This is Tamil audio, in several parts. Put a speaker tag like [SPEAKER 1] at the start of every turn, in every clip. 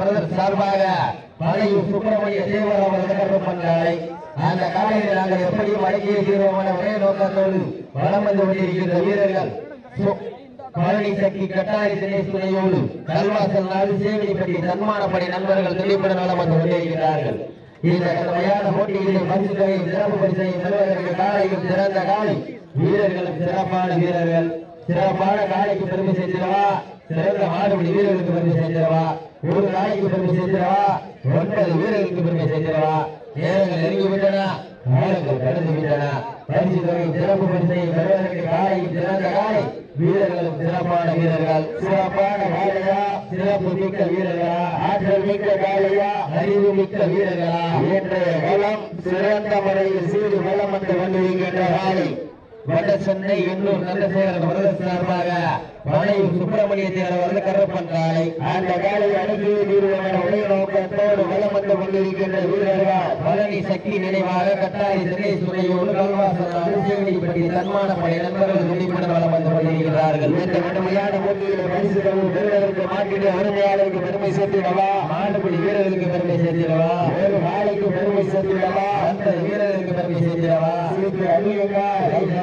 [SPEAKER 1] பிரதர் சார்பாக மலையூர் சுப்பிரமணிய தேவர் அவர்கள் கருப்பன் அந்த காலையில் நாங்கள் எப்படி அடக்கிய தீர்வோமான ஒரே நோக்கத்தோடு வளம் வந்து கொண்டிருக்கின்ற வீரர்கள் பழனி சக்தி கட்டாரி தினேஷ் துணையோடு கல்வாசல் நாடு சேவடிப்பட்டி தன்மானப்படி நண்பர்கள் திரைப்பட நலம் வந்து கொண்டிருக்கிறார்கள். இந்த கடுமையான போட்டியிலே பரிசு தொகையும் சிறப்பு பரிசையும் பெறுவதற்கு காலையும் சிறந்த காலை. வீரர்களும் சிறப்பான வீரர்கள் சிறப்பான காலைக்கு பெருமை சேர்த்திடவா சிறந்த மாடுபடி வீரர்களுக்கு பெருமை சேர்த்திடவா? ஒரு நாளைக்கு பெருமை சேர்த்திடவா? ஒன்பது வீரர்களுக்கு பெருமை சேர்த்திடவா? நேரங்கள் நெருங்கி விட்டன நேரங்கள் கடந்து விட்டன பரிசு தொகை சிறப்பு பரிசை பெறுவதற்கு காலையும் சிறந்த காலை வீரர்களும் சிறப்பான வீரர்கள். சிறப்பான காலையா சிறப்பு மிக்க வீரர்களா? ஆற்றல் மிக்க காலையா அறிவு மிக்க வீரர்களா? இன்றைய வளம் சிறந்த முறையில் சீடு வளம் வந்து கொண்டிருக்கின்ற காலை வட சென்னை எண்ணூர் நந்தசேகரன் வருட சார்பாக பழையூர் சுப்பிரமணிய தேவர் அவர்கள் கருப்பன் காலை அந்த காலை அணுகி நிறுவன உடைய நோக்கத்தோடு வளம் வந்து கொண்டிருக்கின்ற வீரர்கள் பழனி சக்தி நினைவாக கட்டாரி சென்னை துணையோடு கல்வாசல் அரிசியடிப்பட்டி தன்மான படை நண்பர்கள் வெளிப்பட வளம் வந்து கொண்டிருக்கிறார்கள். இந்த கடுமையான போட்டியில பரிசு தொகை பெறுவதற்கு மாட்டிட உரிமையாளருக்கு பெருமை சேர்த்திடவா? மாடுபிடி வீரர்களுக்கு பெருமை சேர்த்திடவா? வேறு வாழைக்கு பெருமை சேர்த்திடவா? அந்த வீரர்களுக்கு பெருமை சேர்த்திடவா? சீட்டு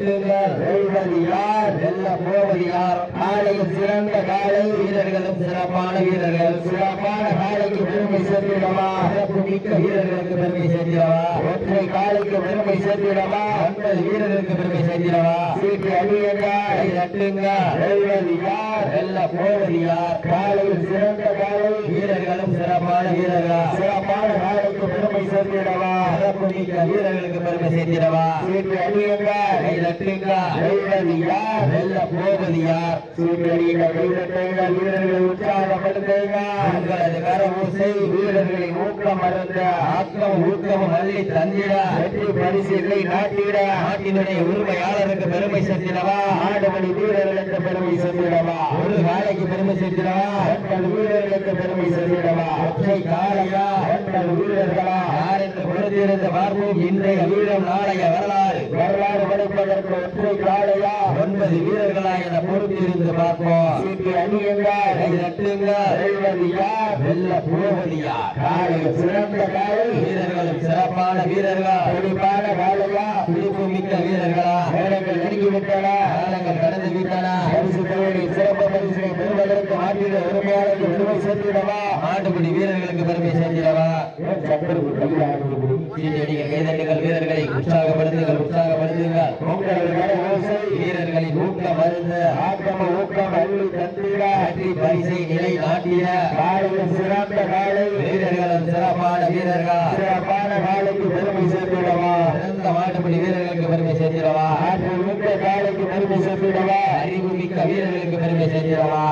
[SPEAKER 1] அணியுங்கள் வெல்வது யார்? வெல்ல போவது யார்? காலையில் சிறந்த காலை வீரர்களும் சிறப்பான வீரர்கள். சிறப்பான காலைக்கு பெருமை சேர்த்திடவா? சிறப்பு மிக்க வீரர்களுக்கு பெருமை சேர்த்திடவா? ஒற்றை காலைக்கு பெருமை சேர்த்திடவா? ஒன்பது வீரர்களுக்கு பெருமை சேர்த்திடவா? சீட்டு அணியுங்கள் கட்டுங்கள் வெல்வது யார்? வெல்ல போவது யார்? காலையில் சிறந்த காலை வீரர்களும் சிறப்பான வீரர்கள்? சிறப்பான காலைக்கு சேர்த்திடவா சிறப்பு மிக்க வீரர்களுக்கு பெருமை சேர்த்திடவா? சீட்டு அணியுங்கள் கை தட்டுங்க. வெல்வது யார் வெல்ல போவது யார் சீட்டு அணியுங்க கை தட்டுங்க வீரர்களை உற்சாகப்படுத்துங்க. உங்களது கரமூசை வீரர்களின் ஊக்கம் மறந்த ஆக்கம் ஊக்கம் அள்ளி தந்திட. வெற்றி பரிசுகளை நாட்டிட. நாட்டினுடைய உரிமையாளருக்கு பெருமை சேர்த்திடவா? ஆடுமணி வீரர்களுக்கு பெருமை சேர்த்திடவா? ஒரு காலைக்கு பெருமை சேர்த்திடவா? ஒன்பது வீரர்களுக்கு பெருமை சேர்த்திடவா? ஒற்றை காலையா ஒன்பது வீரர்களா? பொறுத்திருந்து பார்ப்போம் இன்றைய வீரம் நாளைய வரலாறு. வரலாறு படைப்பதற்கு ஒற்றை காலையா ஒன்பது வீரர்களா என பொறுத்திருந்து பார்ப்போம். வெல்ல போவது யார்? காலையில் சிறந்த காலை வீரர்களும் சிறப்பான வீரர்கள். துடிப்பான காலையா துடிப்பு மிக்க வீரர்களா? நேரங்கள் நெருங்கி விட்டன காலங்கள் கடந்து விட்டன சிறப்பு உரிமையாளருக்கு பெருமை சேர்த்திடவா மாட்டுப்பிடி வீரர்களுக்கு பெருமை சேர்த்திடவா கைதட்டுகள் வீரர்களை உற்சாகப்படுத்துங்கள் உற்சாகப்படுத்துங்கள். வீரர்களின் ஊக்க மருந்து. ஆக்கம ஊக்கம் அள்ளி தந்திட. வெற்றி பரிசை நிலை நாட்டிட. காலையில் சிறந்த காலை. வீரர்களும் சிறப்பான வீரர்கள். சிறப்பான காலைக்கு பெருமை சேர்த்திடவா சிறந்த மாட்டுப்பிடி வீரர்களுக்கு பெருமை சேர்த்திடவா மிக்க காலைக்கு பெருமை சேர்த்திடவா அறிவு மிக்க வீரர்களுக்கு பெருமை சேர்த்திடவா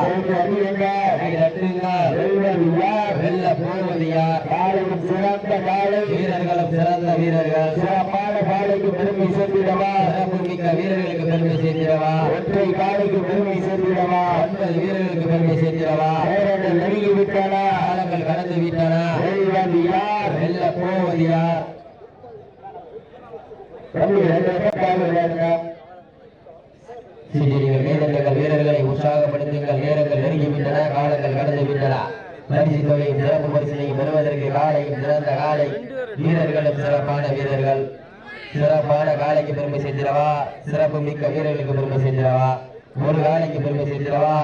[SPEAKER 1] வெல்ல போவது யார்? காலையில் சிறந்த காலை. வீரர்களும் சிறந்த வீரர்கள். சிறப்பான காலைக்கு பெருமை சேர்த்திடவா சிறப்பு மிக்க வீரர்களுக்கு பெருமை சேர்த்திடவா ஒற்றை காலைக்கு பெருமை சேர்த்திடவா ஒன்பது வீரர்களுக்கு பெருமை சேர்த்திடவா நெருங்கி விட்டன. காலங்கள் கடந்து விட்டன. வெல்ல போவது யார்? வீரர்கள் வீரர்களை உற்சாகப்படுத்துங்கள். நேரங்கள் நெருங்கிவிட்டன காலங்கள் கடந்து விட்டன. சிறப்பு பரிசனையும் பெறுவதற்கு காலையும் சிறந்த காலை. வீரர்களும் சிறப்பான வீரர்கள். சிறப்பான காலைக்கு பெருமை செஞ்சிடவா சிறப்பு மிக்க வீரர்களுக்கு பெருமை செஞ்சிடவா ஒரு காலைக்கு பெருமை செஞ்சிடவா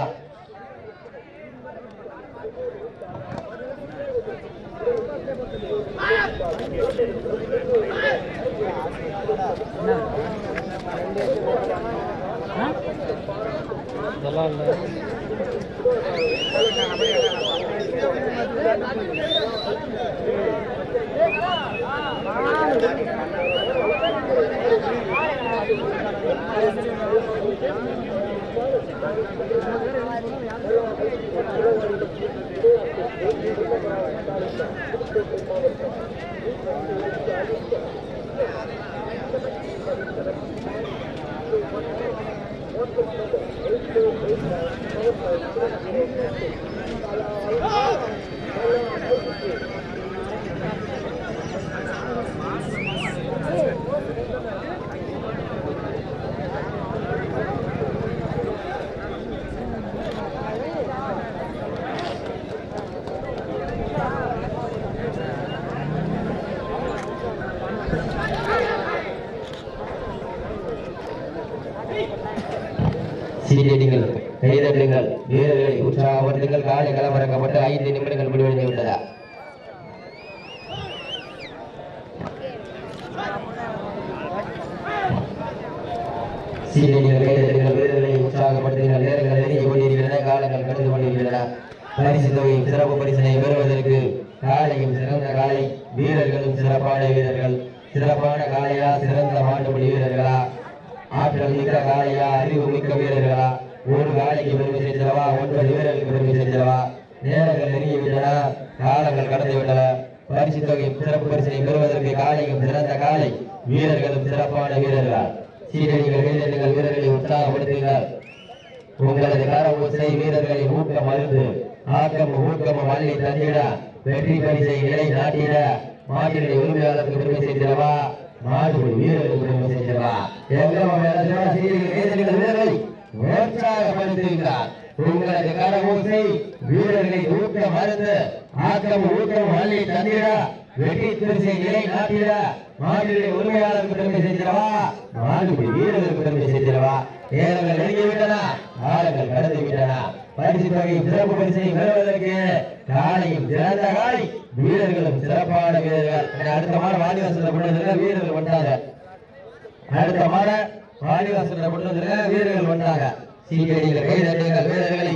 [SPEAKER 1] Thank you. இதெல்லாம் இல்லை Thank you. Oh! சீரடிகள் கைதட்டுங்கள் வீரர்களை உற்சாகப்படுத்துங்கள் நேரங்கள் நெருங்கி கொண்டிருக்கின்றன காலங்கள் கடந்து கொண்டிருக்கின்றன பரிசு தொகையும் சிறப்பு பரிசினை பெறுவதற்கு காலையும் சிறந்த காலை வீரர்களும் சிறப்பான வீரர்கள் சிறப்பான காளையா சிறந்த மாட்டுப்படி வீரர்களா ஆற்றல் மிக்க காளையா அறிவு மிக்க வீரர்களா ஒரு காலைக்கு பெருமை சேர்த்திடவா ஒன்பது வீரர்களுக்கு பெருமை சேர்த்திடவா நேரங்கள் நெருங்கி விட்டன காலங்கள் கடந்து விட்டன பரிசு தொகை சிறப்பு பரிசினை பெறுவதற்கு காலையும் சிறந்த காலை வீரர்களும் சிறப்பான வீரர்கள். சீரணிகள் வீரர்கள் வீரர்களை உற்சாகப்படுத்துகிறார் உங்களது கர ஓசை வீரர்களை ஊக்கம் அருந்து ஆக்கம் ஊக்கம் வள்ளி தந்திட. வெற்றி பரிசை நிலை நாட்டிட. மாட்டினுடைய உரிமையாளருக்கு பெருமை செய்திடவா மாடுபடி வீரர்களுக்கு பெருமை செய்திடவா எங்க வீரர்களை உற்சாகப்படுத்துகிறார் உங்களது கர ஓசை வீரர்களை ஊக்கம் அருந்து ஆக்கம் ஊக்கம் வள்ளி தந்திட. வெற்றி பரிசை நிலை நாட்டிட மாட்டினுடைய உரிமையாளருக்கு பெருமை செய்திடவா மாடுபடி வீரர்களுக்கு பெருமை செய்திடவா நேரங்கள் நெருங்கி விட்டன காலங்கள் கடந்து விட்டன. பரிசு தொகை சிறப்பு பரிசை பெறுவதற்கு காலையும் சிறந்த காலை வீரர்களும் சிறப்பான வீரர்கள். அடுத்த மாதம் வாடிவாசல பண்ணதுல வீரர்கள் வந்தாங்க அடுத்த மாதம் வாடிவாசல பண்ணதுல வீரர்கள் வந்தாங்க சீக்கிரங்கள் கை தட்டுங்கள் வீரர்களை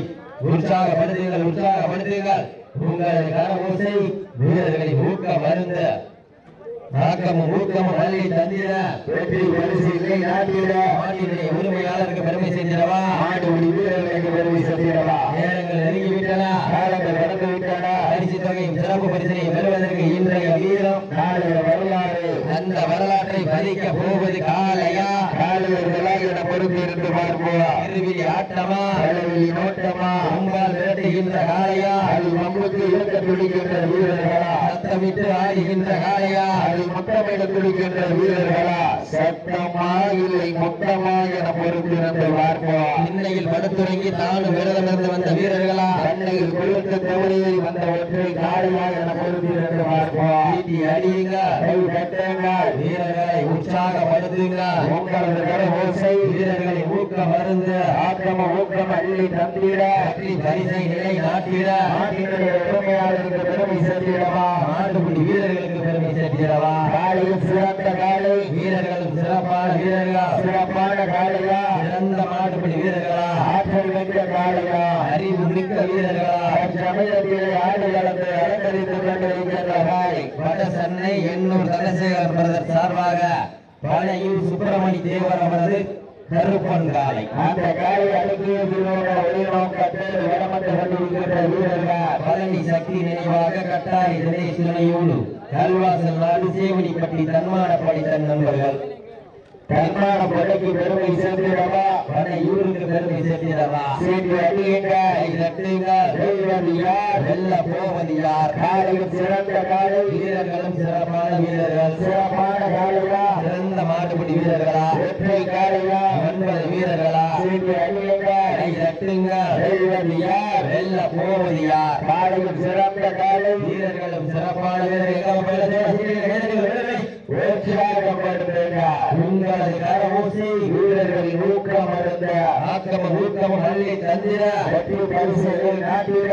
[SPEAKER 1] உற்சாகப்படுத்துங்கள் உற்சாகப்படுத்துங்கள். உங்களது கரபூசை வீரர்களை ஊக்க மருந்து. ஊக்கமும் தந்திட.
[SPEAKER 2] வெற்றி நாட்டிட.
[SPEAKER 1] உரிமையாளருக்கு பெருமை செஞ்சிடவா
[SPEAKER 2] மாடு ஒரு வீரர்களுக்கு பெருமை சேர்த்திடவா
[SPEAKER 1] நேரங்கள் நெருங்கி விட்டன
[SPEAKER 2] காலங்கள் கடந்து விட்டன
[SPEAKER 1] பரிசு தொகையும் சிறப்பு பரிசினை பெறுவதற்கு இன்றைய வீரம்.
[SPEAKER 2] நாளைய வரலாறு
[SPEAKER 1] அந்த வரலாற்றை பதிக்க போவது காலையா?
[SPEAKER 2] காலையில் விளையாட பொறுத்து இருந்து பார்ப்போம்.
[SPEAKER 1] திருவிழி ஆட்டமா?
[SPEAKER 2] அளவில் நோட்டமா?
[SPEAKER 1] அம்பால் காலையா?
[SPEAKER 2] அது மம்முக்கு இருக்க துடிக்கின்ற வீரர்களா?
[SPEAKER 1] சத்தமிட்டு ஆடுகின்ற காலையா
[SPEAKER 2] அது முத்தமிட துடிக்கின்ற வீரர்களா? சத்தமா இல்லை மொத்தமா என பொறுத்து இருந்து பார்ப்போம்.
[SPEAKER 1] இன்னையில் படுத்துறங்கி தானும் விரதம் இருந்து வந்த வீரர்களா?
[SPEAKER 2] கண்ணையில் கொழுத்த தவறையில் வந்த ஒற்றை காலையா என பொறுத்து பார்ப்போம்.
[SPEAKER 1] ஈட்டி அடியுங்க.
[SPEAKER 2] கை
[SPEAKER 1] வீரர்களை உற்சாகப்படுத்துங்க.
[SPEAKER 2] உங்களது கரை ஓசை
[SPEAKER 1] வீரர்களை ஊக்க மருந்து
[SPEAKER 2] ஆக்கிரம ஊக்கம் அள்ளி தந்திட.
[SPEAKER 1] பரிசை நிலை நாட்டிட
[SPEAKER 2] நாட்டினுடைய உரிமையாளருக்கு பெருமை சேர்த்திடவா?
[SPEAKER 1] நாட்டுக்குடி வீரர்களுக்கு பெருமை சேர்க்கிறவா?
[SPEAKER 2] காலையில் சிறந்த காலை.
[SPEAKER 1] வீரர்களும் சிறப்பான வீரர்களா?
[SPEAKER 2] சிறப்பான காலையா?
[SPEAKER 1] சிறந்த மாட்டுப்படி வீரர்களா?
[SPEAKER 2] ஆற்றல் மிக்க காலையா?
[SPEAKER 1] அறிவு மிக்க வீரர்களா?
[SPEAKER 2] சமயத்தில் ஆடு கலந்து அலங்கரித்துக் கொண்டிருக்கின்ற காலை
[SPEAKER 1] வட சென்னை எண்ணூர் தனசேகர் பிரதர் சார்பாக பழையூர் சுப்பிரமணி தேவர் அவரது கருப்பன் காலை
[SPEAKER 2] அந்த காலை அடக்கிய திருவோண ஒளிநோக்கத்தில் கொண்டிருக்கின்ற வீரர்கள்
[SPEAKER 1] பழனி சக்தி நினைவாக கட்டாரி தினேஷ் கல்வாசல் நாடு சேவடிப்பட்டி தன்மானப்படி தன் நண்பர்கள்.
[SPEAKER 2] தன்மான படைக்கு பெருமை சேர்த்திடவா
[SPEAKER 1] பெருமை சேர்த்திடவா
[SPEAKER 2] சேர்ந்து அடியுங்கள்
[SPEAKER 1] கை தட்டுங்கள்
[SPEAKER 2] யார்?
[SPEAKER 1] வெல்ல போவது யார்?
[SPEAKER 2] காலையில் சிறந்த காலை
[SPEAKER 1] வீரர்களும் சிறப்பான வீரர்கள்.
[SPEAKER 2] சிறப்பான காலையா?
[SPEAKER 1] சிறந்த மாட்டுப்படி வீரர்களா?
[SPEAKER 2] ஒற்றை காலையா?
[SPEAKER 1] ஒன்பது வீரர்களா? வெல்ல போவது யார்
[SPEAKER 2] காலையில் சிறந்த காலம்.
[SPEAKER 1] வீரர்களும் சிறப்பான வீரர்கள். உங்களது கரவூசி
[SPEAKER 2] வீரர்களின் ஊக்கம் அடைந்த
[SPEAKER 1] ஆக்கம ஊக்கம மல்லி தந்திர
[SPEAKER 2] வெற்றி பரிசுகளை நாட்டிட.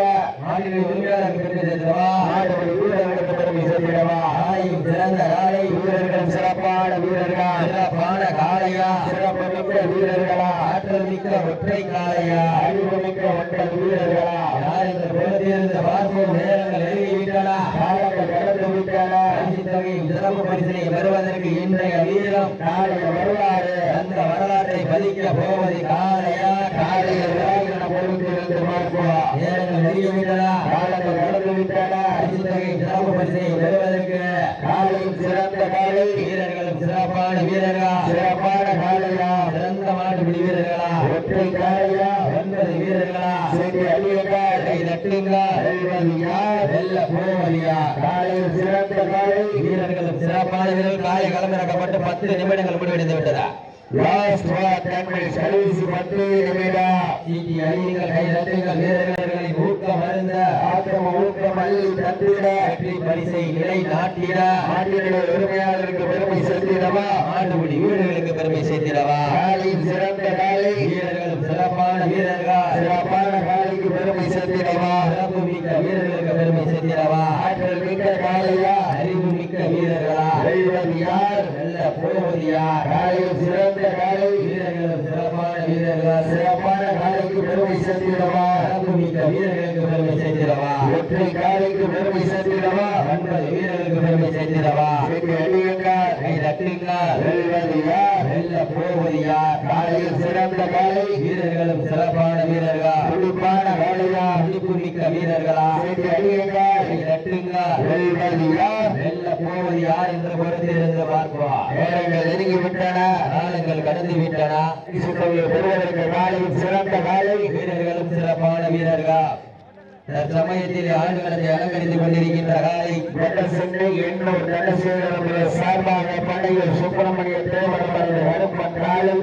[SPEAKER 1] உரிமையாளருக்கு பெருமை சேர்த்தவா
[SPEAKER 2] நாடுகள் வீரர்களுக்கு பெருமை சேர்த்திடவா?
[SPEAKER 1] ஆயும் சிறந்த காலை
[SPEAKER 2] வீரர்கள் சிறப்பான வீரர்கள்?
[SPEAKER 1] சிறப்பான காளையா?
[SPEAKER 2] சிறப்பு மிக்க வீரர்களா?
[SPEAKER 1] ஆற்றல் மிக்க ஒற்றை காளையா?
[SPEAKER 2] அறிவு மிக்க ஒன்றல் வீரர்களா?
[SPEAKER 1] யார் இந்த பொழுதிலிருந்து பார்ப்போம்? நேரங்கள் நெருங்கி விட்டன
[SPEAKER 2] காலங்கள் கடந்து விட்டன
[SPEAKER 1] பரிசு தொகையும் சிறப்பு பரிசினை பெறுவதற்கு இன்றைய வீரம்
[SPEAKER 2] நாளைய வரலாறு
[SPEAKER 1] அந்த வரலாற்றை பதிக்க போவது காலையா
[SPEAKER 2] காலையில் விளையாடின பொறுத்திருந்து பார்ப்போம்?
[SPEAKER 1] நேரங்கள் நெருங்கி
[SPEAKER 2] காலங்கள் கடந்து
[SPEAKER 1] சிறப்பு பெறுவதற்கு
[SPEAKER 2] சிறந்த காலை
[SPEAKER 1] வீரர்களும் சிறப்பான வீரர்களா?
[SPEAKER 2] சிறப்பான காலையா?
[SPEAKER 1] சிறந்த மாட்டுப்பிடி வீரர்களா?
[SPEAKER 2] ஒற்றை காலையா?
[SPEAKER 1] ஒன்பது வீரர்களா?
[SPEAKER 2] சென்று அழியுங்கள்
[SPEAKER 1] கை தட்டுங்கள்? வெல்ல போவலியா சிறப்பான வீரர்கள் காலை களமிறக்கப்பட்டு பத்து நிமிடங்கள் முடிவடைந்து விட்டதா
[SPEAKER 2] லாஸ்ட் வார் பெருமை செலுத்திடவா
[SPEAKER 1] ஆண்டுபடி வீரர்களுக்கு பெருமை சேர்த்திடவா?
[SPEAKER 2] காலையில் சிறந்த காலை.
[SPEAKER 1] வீரர்களும் சிறப்பான வீரர்கள்.
[SPEAKER 2] பெருமை சேர்த்திடவா?
[SPEAKER 1] சிறப்பு மிக்க வீரர்களுக்கு
[SPEAKER 2] பெருமை சேர்த்திடவா?
[SPEAKER 1] ஆற்றல் மிக்க காலையா?
[SPEAKER 2] போவது காலையில் சிறந்த காலை.
[SPEAKER 1] வீரர்களும் சிறப்பான வீரர்களா?
[SPEAKER 2] சிறப்பான காலைக்கு பெருமை சேர்த்திடவா?
[SPEAKER 1] மிக்க வீரர்களுக்கு பெருமை சேர்த்திடவா?
[SPEAKER 2] ஒற்றை காலைக்கு பெருமை சேர்த்திடவா?
[SPEAKER 1] ஒன்பது வீரர்களுக்கு பெருமை சேர்த்திடவா? வெல்ல போவது
[SPEAKER 2] காலையில் சிறந்த காலை.
[SPEAKER 1] வீரர்களும் சிறப்பான வீரர்களா?
[SPEAKER 2] துடிப்பான காலையா?
[SPEAKER 1] துடிப்பு மிக்க வீரர்களா
[SPEAKER 2] அடியுங்கள்
[SPEAKER 1] கை தட்டுங்கள்
[SPEAKER 2] வெல்வது யார்
[SPEAKER 1] யார் என்று பொறுத்திருந்து பார்ப்போம்
[SPEAKER 2] நேரங்கள் நெருங்கி விட்டன
[SPEAKER 1] காலங்கள் கடந்து விட்டன.
[SPEAKER 2] சுத்தவியை பெறுவதற்கு காலையில் சிறந்த காலை.
[SPEAKER 1] வீரர்களும் சிறப்பான வீரர்கள். தற்சமயத்தில் ஆண்டுகளத்தை அலங்கரித்துக் கொண்டிருக்கின்ற காலை.
[SPEAKER 2] வட சென்னை எண்ணூர் தனசேகரம் சார்பாக படையில் சுப்பிரமணிய தேவர் அவர்கள் அனுப்பன் காலை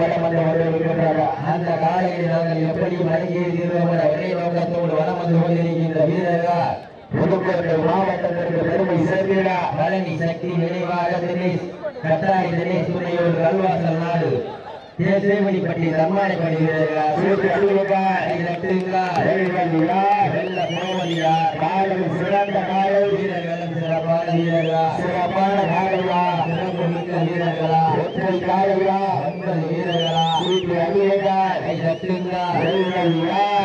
[SPEAKER 2] வளம் வந்து கொண்டிருக்கின்றனர்
[SPEAKER 1] அந்த காலையில் நாங்கள் எப்படி மடங்கி தீர்வோம் என ஒரே நோக்கத்தோடு வலம் வந்து கொண்டிருக்கின்ற வீரர்கள்.
[SPEAKER 2] புதுக்கோட்டை மாவட்டத்திற்கு பெருமை சேர்த்திட
[SPEAKER 1] பழனி சக்தி நினைவாக தினேஷ் கட்டாரி தினேஷ் துணையோடு கல்வாசல் நாடு. தேசேமணிப்பட்டி தன்மானைப்படி
[SPEAKER 2] சிறந்த காலை.
[SPEAKER 1] வீரர்களும் சிறப்பான வீரர்களா?
[SPEAKER 2] சிறப்பான காலையா?
[SPEAKER 1] சிறப்பு மிக்க வீரர்களா?
[SPEAKER 2] ஒற்றை காலையா?
[SPEAKER 1] ஒன்பது வீரர்களா?
[SPEAKER 2] சிறுத்தை அடிவுகள்
[SPEAKER 1] கை தட்டுங்கள்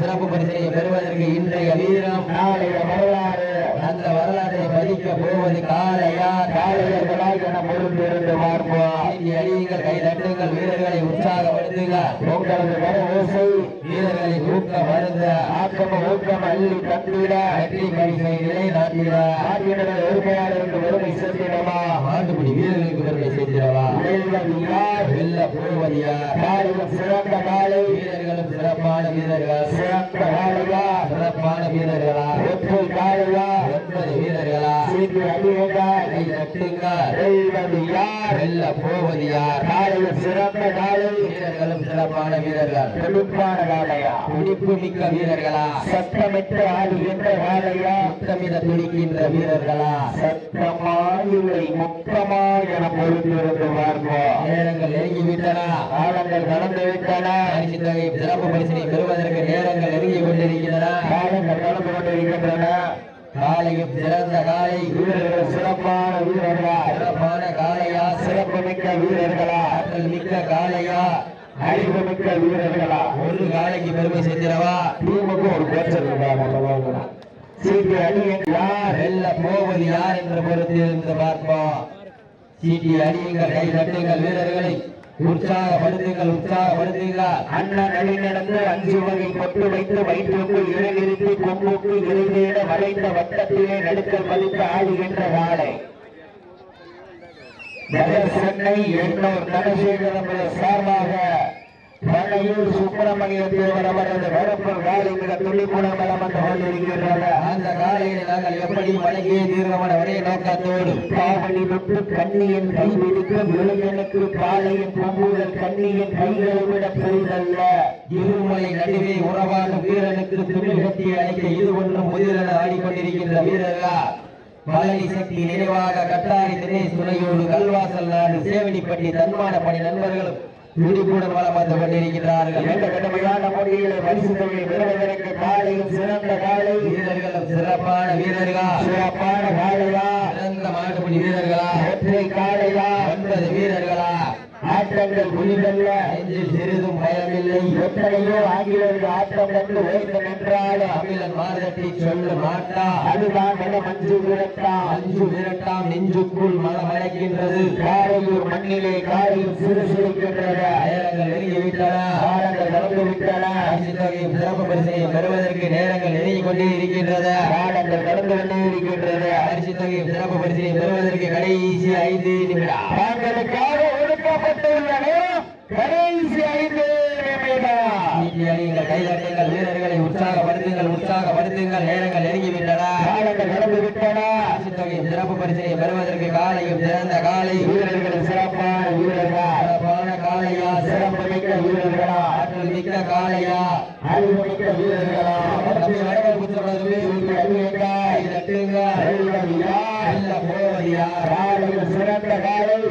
[SPEAKER 1] சிறப்பு பரிசனை பெறுவதற்கு இன்றைய வீரம்.
[SPEAKER 2] நாளைய வரலாறு.
[SPEAKER 1] அந்த வரலாற்றை பதிக்க போவது காலையா
[SPEAKER 2] காலையர்களால் என பொறுத்திருந்து பார்ப்போம்.
[SPEAKER 1] அடியுங்கள் கை தட்டுங்கள் வீரர்களை உற்சாகப்படுத்துங்கள்
[SPEAKER 2] உங்களது வர ஓசை
[SPEAKER 1] வீரர்களை ஊக்க மருந்த
[SPEAKER 2] ஆக்கம ஊக்கம் அள்ளி தந்திட.
[SPEAKER 1] வெற்றி பரிசை நிலைநாட்டிட.
[SPEAKER 2] ஆட்சியினர் இருந்து பெருமை சேர்த்திடமா
[SPEAKER 1] மாட்டுப்பிடி வீரர்களுக்கு பெருமை செய்திடவா
[SPEAKER 2] வெல்வது யார்?
[SPEAKER 1] வெல்ல போவது
[SPEAKER 2] காலையில் சிறந்த காலை
[SPEAKER 1] வீரர்களும் சிறப்பான வீரர்கள்.
[SPEAKER 2] சிறந்த காலையா
[SPEAKER 1] சிறப்பான வீரர்களா?
[SPEAKER 2] ஒற்றை காலையா
[SPEAKER 1] ஒன்பது வீரர்களா
[SPEAKER 2] சீட்டு அடியுங்கள்
[SPEAKER 1] கை தட்டுங்கள்
[SPEAKER 2] வெல்வது யார்
[SPEAKER 1] வெல்ல போவது யார்?
[SPEAKER 2] காலையில் சிறந்த காலை
[SPEAKER 1] வீரர்களும் சிறப்பான வீரர்கள்.
[SPEAKER 2] துடுப்பான காலையா
[SPEAKER 1] துடிப்பு மிக்க வீரர்களா?
[SPEAKER 2] சத்தமிட்டு ஆடுகின்ற காலையா
[SPEAKER 1] முத்தமிட துடிக்கின்ற வீரர்களா?
[SPEAKER 2] சத்தமா இல்லை முத்தமா என பொறுத்திருந்து பார்ப்போம்.
[SPEAKER 1] நேரங்கள் நெருங்கி விட்டன
[SPEAKER 2] காலங்கள் கடந்து விட்டன.
[SPEAKER 1] சிறப்பு பரிசினை பெறுவதற்கு நேரங்கள் நெருங்கி கொண்டிருக்கின்றன.
[SPEAKER 2] காலங்கள் கடந்து கொண்டிருக்கின்றன.
[SPEAKER 1] காலையும் சிறந்த காலை.
[SPEAKER 2] வீரர்கள் சிறப்பான வீரர்களா?
[SPEAKER 1] சிறப்பான காலையா?
[SPEAKER 2] சிறப்பு மிக்க வீரர்களா?
[SPEAKER 1] ஆற்றல் மிக்க காலையா?
[SPEAKER 2] அறிவு மிக்க வீரர்களா?
[SPEAKER 1] ஒரு காலைக்கு பெருமை சேர்த்திடவா
[SPEAKER 2] டீமுக்கு ஒரு கோச்சர் இருக்காங்க சீட்டு அணியின் யார்?
[SPEAKER 1] வெல்ல போவது யார் என்று பொறுத்திருந்து பார்ப்போம். சீட்டி அடியுங்கள் கை தட்டுங்கள் வீரர்களை. உற்சாகப்படுத்துங்கள் உற்சாகப்படுத்துங்கள்
[SPEAKER 2] அண்ணன் அணி நடந்து அஞ்சு வகை பொட்டு வைத்து வயிற்றுக்குள் இறங்கிருத்தி கொம்புக்கு இறுதியிட வளைந்த வட்டத்திலே நடுக்கல் பதித்து ஆடுகின்ற வாழை சென்னை எண்ணூர் தனசேகரம் சார்பாக பழையூர் சுப்பிரமணிய தேவர் அவரது வரப்பு வாழை மிக துணிப்புடன் வளம் வந்து கொண்டிருக்கின்றன
[SPEAKER 1] நாங்கள் எப்படி வழங்கிய தீர்வமான ஒரே நோக்கத்தோடு.
[SPEAKER 2] காவலி விட்டு கண்ணியின் கை விடுக்கும் இளைஞனுக்கு பாளையின் பூம்புகள் கண்ணியின் கைகளை விட பெரிதல்ல.
[SPEAKER 1] இருமலை நடுவே உறவாடும் வீரனுக்கு திமிழ் கட்டி அழைக்க இது ஒன்றும் முதலென ஆடிக்கொண்டிருக்கின்ற வீரர்களா? பழனி சக்தி நினைவாக கட்டாரி தினேஷ் துணையோடு கல்வாசல் நாடு சேவடிப்பட்டி தன்மான பணி நண்பர்களும் துடிப்புடன் வளம் வந்து கொண்டிருக்கிறார்கள்
[SPEAKER 2] எந்த கடுமையான முறையில் பரிசு தொகை பெறுவதற்கு காலையும் சிறந்த காலை.
[SPEAKER 1] வீரர்களும் சிறப்பான வீரர்களா?
[SPEAKER 2] சிறப்பான காலையா?
[SPEAKER 1] சிறந்த மாட்டுப்படி வீரர்களா?
[SPEAKER 2] ஒற்றை காலையா ஆட்டங்கள் புரிதல்ல
[SPEAKER 1] சிறிதும் பயமில்லை.
[SPEAKER 2] எத்தனையோ ஆங்கிலர்கள் ஆட்டம் கண்டு ஓய்ந்து நின்றாலும்
[SPEAKER 1] அமிலன் மாதத்தை சொல்ல மாட்டா.
[SPEAKER 2] அதுதான் என மஞ்சு விரட்டாம்
[SPEAKER 1] அஞ்சு விரட்டாம் நெஞ்சுக்குள் மனம் அழைக்கின்றது
[SPEAKER 2] காரையூர் மண்ணிலே காரியம் சிறு சிரிக்கின்றன
[SPEAKER 1] அயலங்கள் நெருங்கிவிட்டன.
[SPEAKER 2] காலங்கள் நடந்து விட்டன
[SPEAKER 1] பரிசு சிறப்பு பரிசையை பெறுவதற்கு நேரங்கள் நெருங்கி கொண்டே இருக்கின்றது.
[SPEAKER 2] காலங்கள் நடந்து கொண்டே இருக்கின்றது.
[SPEAKER 1] பரிசு சிறப்பு பரிசையை பெறுவதற்கு கடைசி ஐந்து நிமிடம்.
[SPEAKER 2] ஒதுக்கப்பட்டுள்ள நேரம் கடைசி ஐந்து
[SPEAKER 1] கைதட்டுங்கள் வீரர்களை உற்சாகப்படுத்துங்கள் உற்சாகப்படுத்துங்கள் நேரங்கள் நெருங்கி விட்டன
[SPEAKER 2] காலங்கள் கடந்து விட்டன
[SPEAKER 1] பரிசு தொகையும் சிறப்பு பரிசையை பெறுவதற்கு காலையும் சிறந்த காலை.
[SPEAKER 2] வீரர்கள் சிறப்பான வீரர்களா?
[SPEAKER 1] சிறப்பான காலையா?
[SPEAKER 2] சிறப்பு மிக்க வீரர்களா?
[SPEAKER 1] ஆற்றல் மிக்க காலையா?
[SPEAKER 2] அறிவு மிக்க வீரர்களா?
[SPEAKER 1] போவதியா
[SPEAKER 2] சிறந்த காலை.